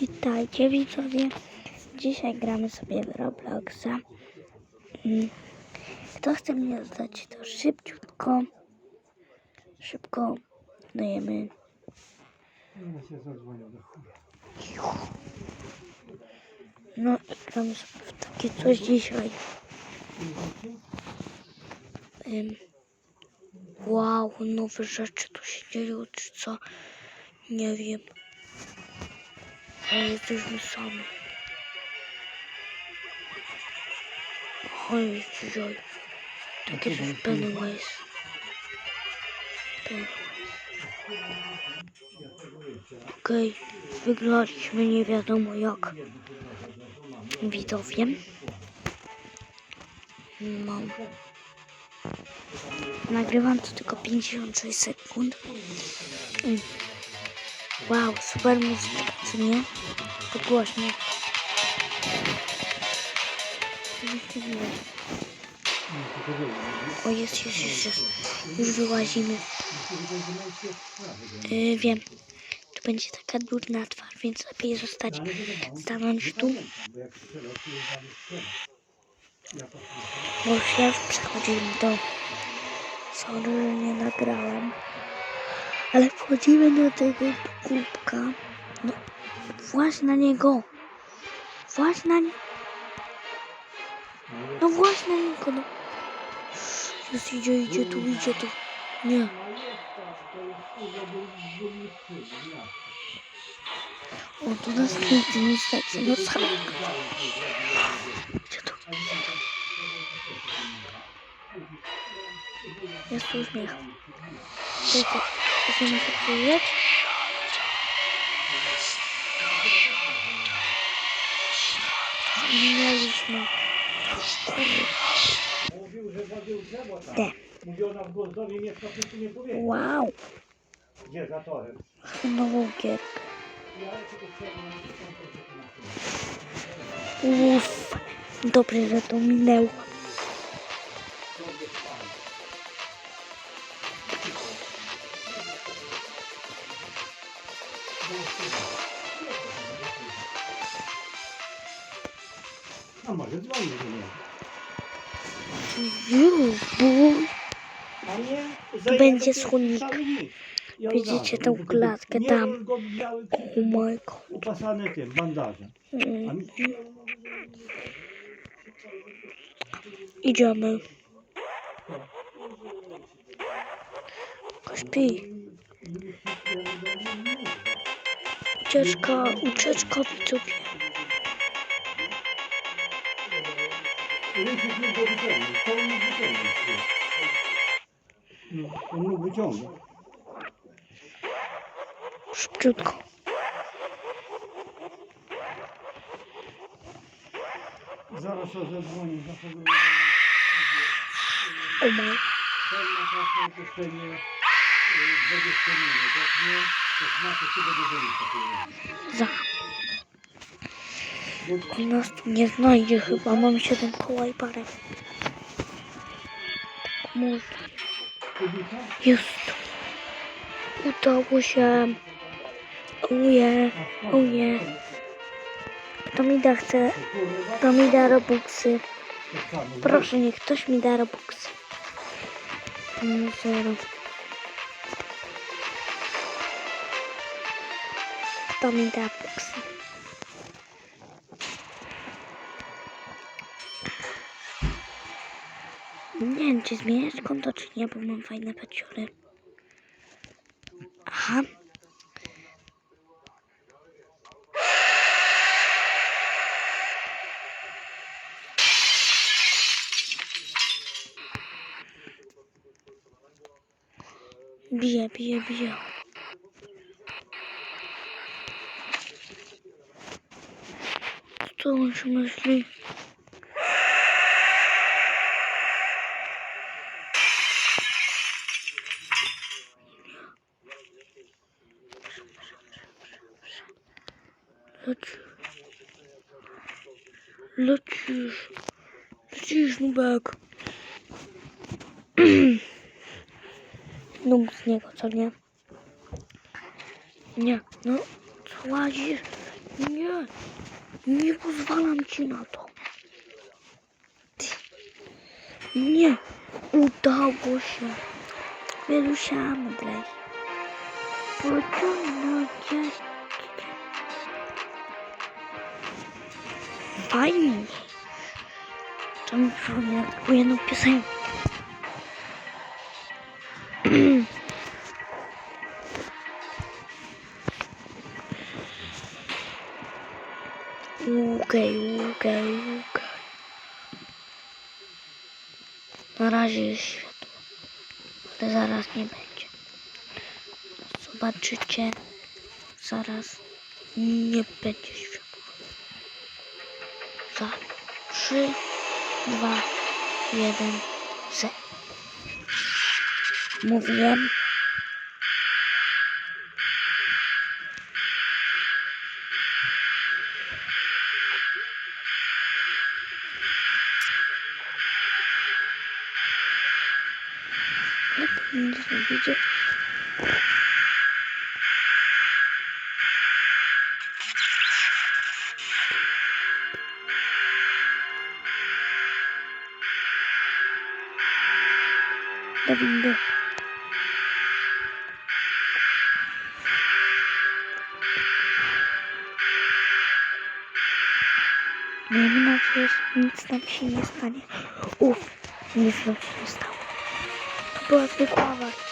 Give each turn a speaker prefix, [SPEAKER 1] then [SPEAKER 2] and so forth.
[SPEAKER 1] Witajcie widzowie. Dzisiaj gramy sobie w Robloxa. Mm. Kto chce mnie oddać, to szybciutko, szybko dajemy. No i gramy sobie w takie coś dzisiaj. Wow, nowe rzeczy tu się dzieją, czy co? Nie wiem. Ale jesteśmy sami. Oj, oj. Takie coś Pennywise. Pennywise. Okej, wygraliśmy nie wiadomo jak. Widzowie. Mam. Nagrywam to tylko 56 sekund. Mm. Wow, super muzyka, co nie? To głośno. O, jest, jest, jest, jest. Już wyłazimy. Yy, wiem. Tu będzie taka durna twarz, więc lepiej zostać, stanąć tu. Bo już ja przechodzimy do... Sorry, nie nagrałem. Ale wchodzimy do tego kubka. No, właśnie na niego. Właśnie na niego. No właśnie na niego, no. Już idzie, idzie tu, idzie tu. Nie. O, tu nas nigdy nie stać, no sam. Gdzie tu? Jest tu uśmiech. Tylko, chcemy się przyjrzeć? Minęliśmy.
[SPEAKER 2] Mówił, że wodził drzewo tam. Mówił ona w Głozowie mieszka, wszyscy nie powiedział.
[SPEAKER 1] Wow.
[SPEAKER 2] Gdzie za torem?
[SPEAKER 1] Nową gierkę. Uff. Dobrze, że to minęło.
[SPEAKER 2] A może dzwonił do mnie.
[SPEAKER 1] Ju, bu.
[SPEAKER 2] A nie?
[SPEAKER 1] Będzie.
[SPEAKER 2] I on
[SPEAKER 1] Widzicie
[SPEAKER 2] gadał.
[SPEAKER 1] tą klatkę
[SPEAKER 2] Nie,
[SPEAKER 1] tam?
[SPEAKER 2] go biały,
[SPEAKER 1] god.
[SPEAKER 2] upasany tym, bandażem. A mi-
[SPEAKER 1] Idziemy. Śpi. Ucieczka, ucieczka widzowie.
[SPEAKER 2] Rysiek mógł go wyciągnąć. To on mógł wyciągnąć. No, On mógł wyciągnąć.
[SPEAKER 1] Szybciutko.
[SPEAKER 2] Zaraz to zadzwoni.
[SPEAKER 1] my.
[SPEAKER 2] Ten ma czas na opuszczenie y, 20 minut. Jak nie, to znaczy się do wyjścia.
[SPEAKER 1] Za. On nas tu nie znajdzie chyba. Mam 7 koła i parę. Tak może. Jest. Udało się. Uje. Uje. Kto mi da chce?
[SPEAKER 2] Kurwa,
[SPEAKER 1] Kto mi da robuxy? Proszę, niech ktoś mi da robuxy. Mm, Zero. Kto mi da robuxy? Nie wiem, czy zmieniać konto, czy nie, bo mam fajne peciory. Aha. Bije, bije, bije. Co on się myśli? Lecisz. Lecisz. Lecisz, Nubek. Nub z niego, co nie? Nie, no, co łazisz? Nie, nie pozwalam ci na to. Nie, udało się. Wielusiamy, blej. Pociągnąć Fajnie. To mi przypomina taką jedną piosenkę. Łukaj, łukaj, łukaj. Na razie jest światło, ale zaraz nie będzie. Zobaczycie, zaraz nie będzie światła. Za 3, 2, 1, 0. Mówiłem. Nie widzę. Do windy. Miejmy nadzieję, że nic nam się nie stanie. Uff, nic nam się nie stało. To była zwykła awaria.